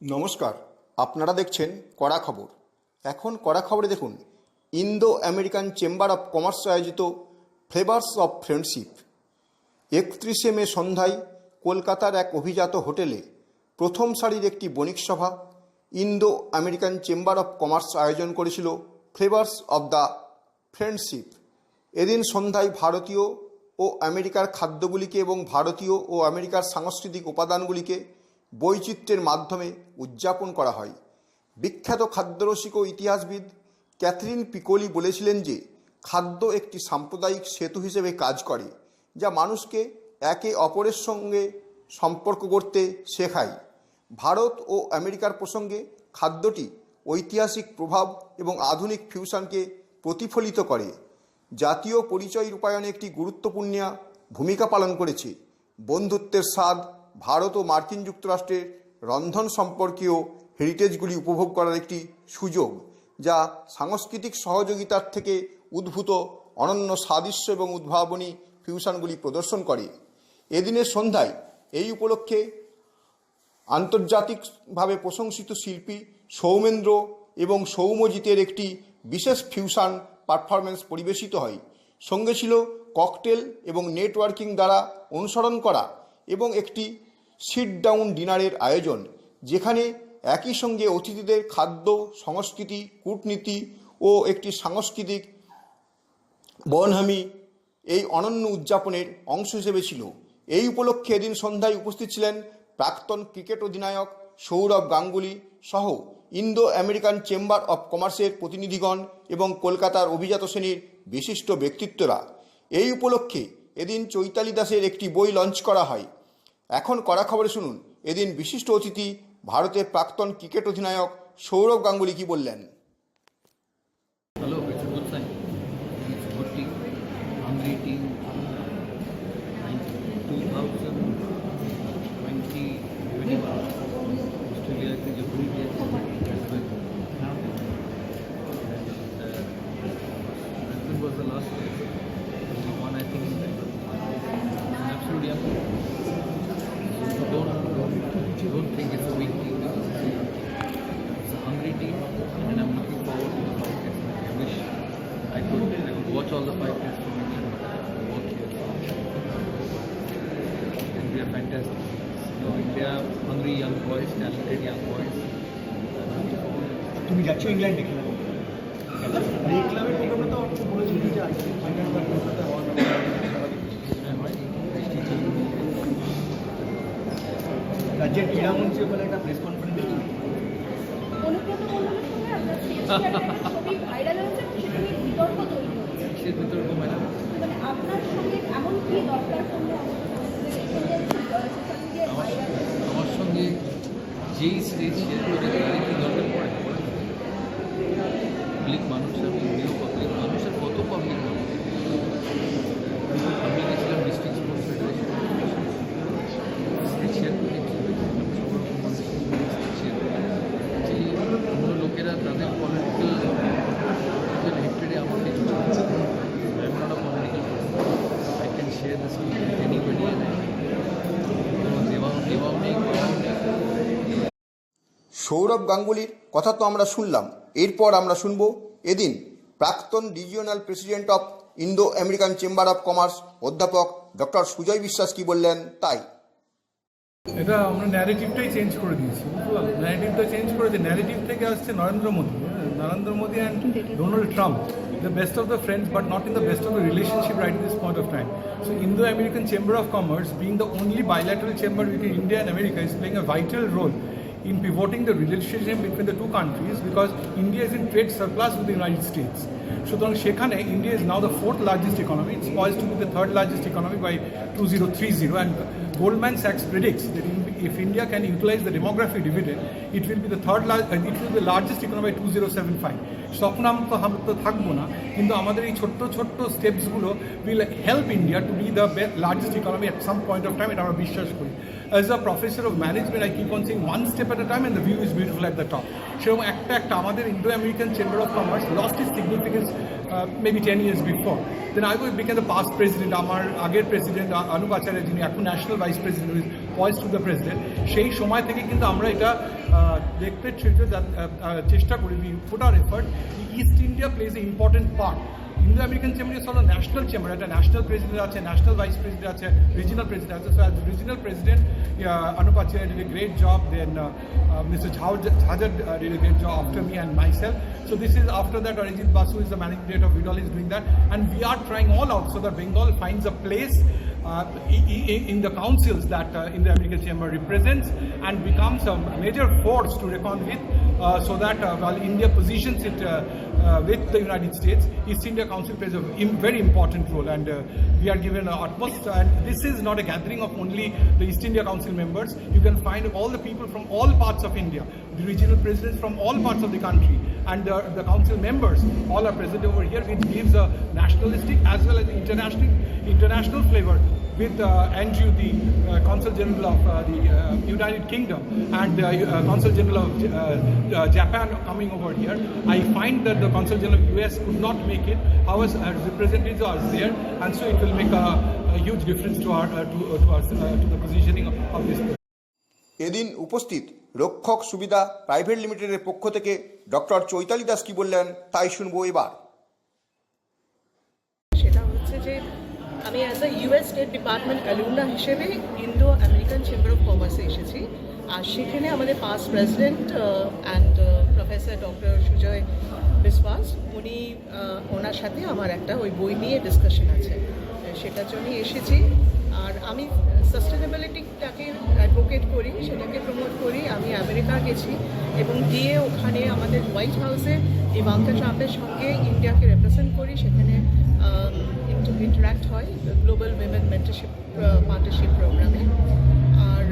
নমস্কার, আপনারা দেখছেন কড়া খবর। এখন কড়া খবরে দেখুন Indo American chamber of commerce আয়োজিত ফ্লেভার্স অফ ফ্রেন্ডশিপ। একত্রিশে মে সন্ধ্যায় কলকাতার এক অভিজাত হোটেলে প্রথম সারির একটি বণিক সভা Indo American chamber of commerce আয়োজন করেছিল ফ্লেভার্স অব দ্য ফ্রেন্ডশিপ। এদিন সন্ধ্যায় ভারতীয় ও আমেরিকার খাদ্যগুলিকে এবং ভারতীয় ও আমেরিকার সাংস্কৃতিক উপাদানগুলিকে বৈচিত্র্যের মাধ্যমে উদযাপন করা হয়। বিখ্যাত খাদ্যরসিক ও ইতিহাসবিদ ক্যাথরিন পিকোলি বলেছিলেন যে, খাদ্য একটি সাম্প্রদায়িক সেতু হিসেবে কাজ করে, যা মানুষকে একে অপরের সঙ্গে সম্পর্ক করতে শেখায়। ভারত ও আমেরিকার প্রসঙ্গে খাদ্যটি ঐতিহাসিক প্রভাব এবং আধুনিক ফিউশনকে প্রতিফলিত করে। জাতীয় পরিচয় রূপায়ণে একটি গুরুত্বপূর্ণ ভূমিকা পালন করেছে। বন্ধুত্বের স্বাদ ভারত ও মার্কিন যুক্তরাষ্ট্রের রন্ধন সম্পর্কীয় হেরিটেজগুলি উপভোগ করার একটি সুযোগ, যা সাংস্কৃতিক সহযোগিতার থেকে উদ্ভূত অনন্য সাদৃশ্য এবং উদ্ভাবনী ফিউশনগুলি প্রদর্শন করে। এদিনের সন্ধ্যায় এই উপলক্ষে আন্তর্জাতিকভাবে প্রশংসিত শিল্পী সৌমেন্দ্র এবং সৌম্যজিতের একটি বিশেষ ফিউশন পারফরমেন্স পরিবেশিত হয়। সঙ্গে ছিল ককটেল এবং নেটওয়ার্কিং দ্বারা অনুসরণ করা এবং একটি সিট ডাউন ডিনারের আয়োজন, যেখানে একই সঙ্গে অতিথিদের খাদ্য, সংস্কৃতি, কূটনীতি ও একটি সাংস্কৃতিক বনহামি এই অনন্য উদযাপনের অংশ হিসেবে ছিল। এই উপলক্ষে এদিন সন্ধ্যায় উপস্থিত ছিলেন প্রাক্তন ক্রিকেট অধিনায়ক সৌরভ গাঙ্গুলি সহ ইন্দো আমেরিকান চেম্বার অব কমার্সের প্রতিনিধিগণ এবং কলকাতার অভিজাত শ্রেণির বিশিষ্ট ব্যক্তিত্বরা। এই উপলক্ষে এদিন চৈতালি দাসের একটি বই লঞ্চ করা হয়। এখন কড়া খবরে শুনুন। এদিন বিশিষ্ট অতিথি, ভারতের প্রাক্তন ক্রিকেট অধিনায়ক সৌরভ গাঙ্গুলি কি বললেন? Know, India, hungry young boys, talented young boys. তুমি যাচ্ছ ইংল্যান্ডে খেলা করতে? আর এই ক্লাবের প্রোগ্রামে তো অনেক বলেছিল যে আজকে ফাইনাল বা কলকাতা হওয়ার। বৃষ্টি ছিল। রাজ্যের ক্রীড়ামন্ত্রী ওখানে একটা প্রেস কনফারেন্স অনুব্রত মণ্ডলের আপনার বিতর্ক সঙ্গে এমন কি দরকার আমার ভাইরাল আমার সঙ্গে যেই স্টেজ শেয়ার করে তার একটু দরকার পড়ে পাবলিক মানুষ আমি সৌরভ গাঙ্গুলির কথা তো আমরা শুনলাম। এরপর আমরা শুনব এদিন প্রাক্তন regional president of Indo American chamber of commerce অধ্যাপক ডক্টর সুজয় বিশ্বাস কি বললেন তাই। এটা আমরা ন্যারেটিভটাই চেঞ্জ করে দিয়েছি ন্যারেটিভটা চেঞ্জ করে যে ন্যারেটিভ থেকে আসছে নরেন্দ্র মোদী। হ্যাঁ, Narendra Modi and Donald Trump the best of the friends but not in the best of the relationship right this point of time so Indo American chamber of commerce being the only bilateral chamber between India and America is playing a vital role in pivoting the relationship between the two countries because India is in trade surplus with the United States. সুতরাং সেখানে India is now the fourth largest economy. It's poised to be the third largest economy by 2030 and Goldman Sachs predicts that if India can utilize the demographic dividend, it will be the third large, uh, it will be the largest economy by 2075. স্বপ্ন তো আমরা তো থাকব না কিন্তু আমাদের এই ছোট্ট ছোট্ট স্টেপসগুলো will help India to be the largest economy at some point of time এটা আমরা বিশ্বাস করি a professor of management, I keep on saying one step at a time and the view is beautiful at the top. সেরকম একটা একটা আমাদের Indo American chamber of commerce lost its significance maybe ten years before then I will became the past president আমার আগের president Anup Acharya যিনি এখন national vice president is voice to the president সেই সময় থেকে কিন্তু আমরা এটা দেখতে চেষ্টা করি we put our effort east India plays a important part Indo American chamber is হলো ন্যাশনাল চেম্বার একটা ন্যাশনাল প্রেসিডেন্ট আছে ন্যাশনাল ভাইস প্রেসিডেন্ট আছে রিজিনাল প্রেসিডেন্ট আছে so as regional president Anup Acharya did a great job then uh, uh, Mr. Jhajar uh, did a great job after me and myself so this is after that Arijit Basu is the managing director of Vidal is doing that and we are trying all out so that Bengal finds a place uh, in the councils that uh, in the American Chamber represents and becomes a major force to reckon with uh, so that uh, while India positions it uh, uh, with the United States, East India Council plays a very important role and uh, we are given a utmost and this is not a gathering of only the East India Council members. You can find all the people from all parts of India, the regional presidents from all parts of the country and the, the council members all are present over here which gives a nationalistic as well as international international flavor with uh, Andrew, the uh, Consul General of uh, the uh, United Kingdom, and uh, uh, Consul General of uh, uh, Japan coming over here. I find that the Consul General of US could not make it. However, uh, representatives are there, and so it will make a, a huge difference to our uh, to, uh, to, our, uh, to the positioning of, of this. এদিন উপস্থিত রক্ষক সুবিধা private লিমিটেডের পক্ষ থেকে doctor Chaitali Das কি বললেন তাই শুনব এবার সেটা হচ্ছে যে আমি as a US state department alumna হিসেবে ইন্দো আমেরিকান চেম্বার অফ কমার্সে এসেছি। আর সেখানে আমাদের past president and professor doctor Sujoy Biswas উনি ওনার সাথে আমার একটা ওই বই নিয়ে ডিসকাশন আছে। সেটার জন্যই এসেছি। আর আমি সাস্টেনেবিলিটিটাকে অ্যাডভোকেট করি, সেটাকে প্রমোট করি। আমি আমেরিকা গেছি এবং গিয়ে ওখানে আমাদের হোয়াইট হাউসে ইভাঙ্কা ট্রাম্পের সঙ্গে ইন্ডিয়াকে রিপ্রেজেন্ট করি। সেখানে ইন্টারাক্ট হয় গ্লোবাল উইমেন মেন্টারশিপ পার্টনারশিপ প্রোগ্রামে আর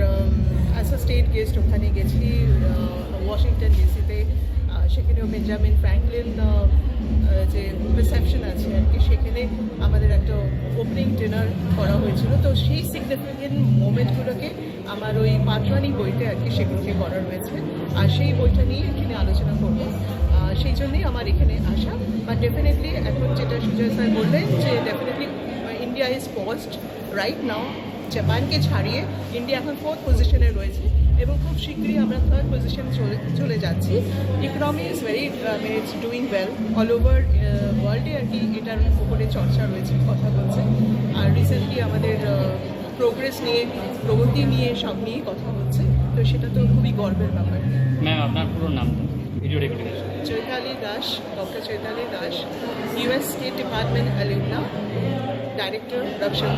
অ্যাজ আ স্টেট গেস্ট ওখানে গেছি ওয়াশিংটন ডিসিতে সেখানেও বেঞ্জামিন ফ্র্যাঙ্কলিন আহ, আহ, যে রিসেপশন আছে আর কি সেখানে আমাদের একটা ওপেনিং ডিনার করা হয়েছিল। তো সেই সিগনিফিকেন্ট মোমেন্টগুলোকে আমার ওই পাটওয়ানি বইতে আর কি সেগুলোকে করা রয়েছে আর সেই বইটা নিয়ে এখানে আলোচনা করব। সেই জন্যই আমার এখানে আসা। ডেফিনেটলি এখন যেটা সুজয় স্যার বললেন যে definitely India is post right now জাপানকে ছাড়িয়ে ইন্ডিয়া এখন ফোর্থ পজিশনে রয়েছে এবং খুব শীঘ্রই আমরা থার্ড পজিশনে চলে চলে যাচ্ছি ইকোনমি ইজ ভেরি মানে it's doing well all over ওয়ার্ল্ডে আর কি এটার উপরে চর্চা রয়েছে কথা বলছে আর রিসেন্টলি আমাদের প্রোগ্রেস নিয়ে প্রগতি নিয়ে সব নিয়ে কথা হচ্ছে তো সেটা তো খুবই গর্বের ব্যাপার ম্যাম আপনার পুরো নাম video recording Chaitali Das doctor Chaitali Das US state department director production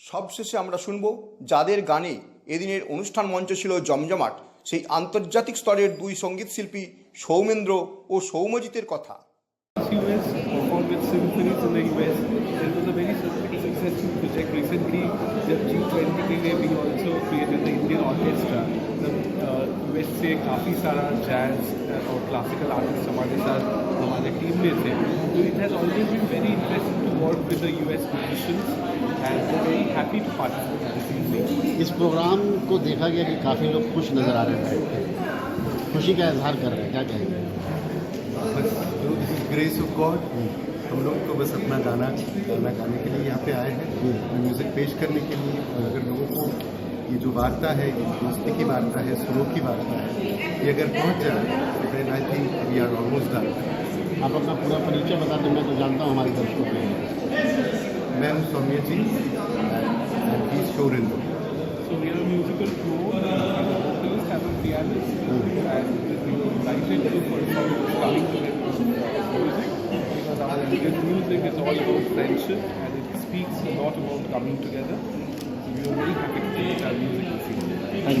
সবশেষে আমরা শুনব যাদের গানে এদিনের অনুষ্ঠান মঞ্চ ছিল জমজমাট সেই আন্তর্জাতিক স্তরের দুই সংগীত শিল্পী সৌমেন্দ্র ও সৌমজিতের কথা। US से काफ़ी सारा jazz और क्लासिकल आर्टिस्ट हमारे साथ हमारे टीम में थे. Has always been very interesting to work with the US musicians and we're very happy to participate this evening. इस प्रोग्राम को देखा गया कि काफ़ी लोग खुश नज़र आ रहे हैं के खुशी का इजहार कर रहे हैं क्या कहेंगे? बस ग्रेस ऑफ़ गॉड हम लोग को बस अपना गाना गाना गाने के लिए यहाँ पे आए हैं। म्यूज़िक पेश करने के लिए और अगर लोगों को ये जो वार्ता है ये दोस्ती की वार्ता है स्लो की वार्ता है ये अगर पहुँच जाए तो I think we are almost done आप अपना पूरा परिचय बता दें मैं तो जानता हूँ हमारे दर्शकों के मैं हूँ सौम्य जी मैं शोरेंद्र Music is all about friendship and it speaks a lot about coming together. Ay,